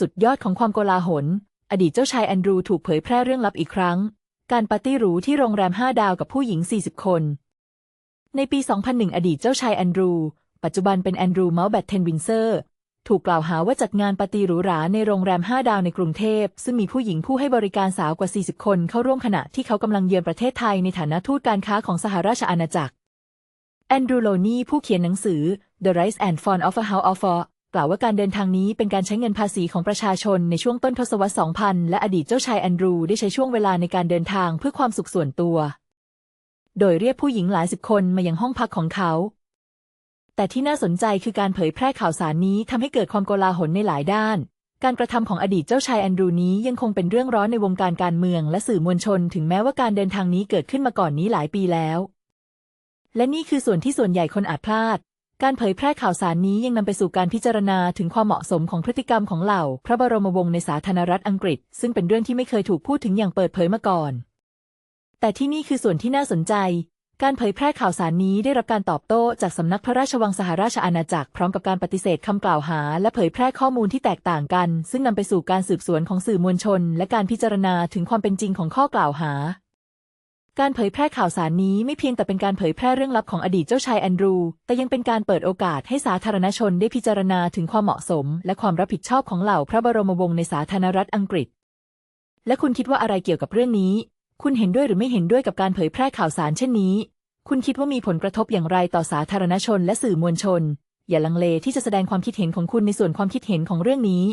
สุดยอดของความโกลาหล อดีตเจ้าชายแอนดรูถูกเผยแพร่เรื่องลับอีกครั้ง การปาร์ตี้หรูที่โรงแรม 5 ดาวกับผู้หญิง 40 คน ในปี 2001 อดีตเจ้าชายแอนดรู ปัจจุบันเป็นแอนดรูเมาส์แบตเทนวินเซอร์ ถูกกล่าวหาว่าจัดงานปาร์ตี้หรูหราในโรงแรม 5 ดาวในกรุงเทพ ซึ่งมีผู้หญิงผู้ให้บริการสาวกว่า 40 คนเข้าร่วมขณะที่เขากำลังเยือนประเทศไทยในฐานะทูตการค้าของสหราชอาณาจักรแอนดรูโลนีผู้เขียนหนังสือ The Rise and Fall of a House of Four กล่าวว่าการเดินทางนี้เป็นการใช้เงินภาษีของประชาชนในช่วงต้นทศวรรษ 2000 และอดีตเจ้าชายแอนดรูได้ใช้ช่วงเวลาในการเดินทางเพื่อความสุขส่วนตัว โดยเรียกผู้หญิงหลายสิบคนมายังห้องพักของเขา แต่ที่น่าสนใจคือการเผยแพร่ข่าวสารนี้ทำให้เกิดความโกลาหลในหลายด้าน การกระทำของอดีตเจ้าชายแอนดรูนี้ยังคงเป็นเรื่องร้อนในวงการการเมืองและสื่อมวลชน ถึงแม้ว่าการเดินทางนี้เกิดขึ้นมาก่อนนี้หลายปีแล้ว และนี่คือส่วนที่ส่วนใหญ่คนอาจพลาด การเผยแพร่ข่าวสารนี้ยังนำไปสู่การพิจารณาถึงความเหมาะสมของพฤติกรรมของเหล่า พระบรมวงศ์ในสาธารณรัฐอังกฤษ ซึ่งเป็นเรื่องที่ไม่เคยถูกพูดถึงอย่างเปิดเผยมาก่อน แต่ที่นี่คือส่วนที่น่าสนใจ การเผยแพร่ข่าวสารนี้ได้รับการตอบโต้จากสำนักพระราชวังสหราชอาณาจักรพร้อมกับการปฏิเสธคำกล่าวหา และเผยแพร่ข้อมูลที่แตกต่างกัน ซึ่งนำไปสู่การสืบสวนของสื่อมวลชน และการพิจารณาถึงความเป็นจริงของข้อกล่าวหา การเผยแพร่ข่าวสารนี้ไม่เพียงแต่เป็นการเผยแพร่เรื่องลับของอดีตเจ้าชายแอนดรู แต่ยังเป็นการเปิดโอกาสให้สาธารณชนได้พิจารณาถึงความเหมาะสม และความรับผิดชอบของเหล่าพระบรมวงศ์ในสาธารณรัฐอังกฤษ และคุณคิดว่าอะไรเกี่ยวกับเรื่องนี้ คุณเห็นด้วยหรือไม่เห็นด้วยกับการเผยแพร่ข่าวสารเช่นนี้ คุณคิดว่ามีผลกระทบอย่างไรต่อสาธารณชนและสื่อมวลชน อย่าลังเลที่จะแสดงความคิดเห็นของคุณในส่วนความคิดเห็นของเรื่องนี้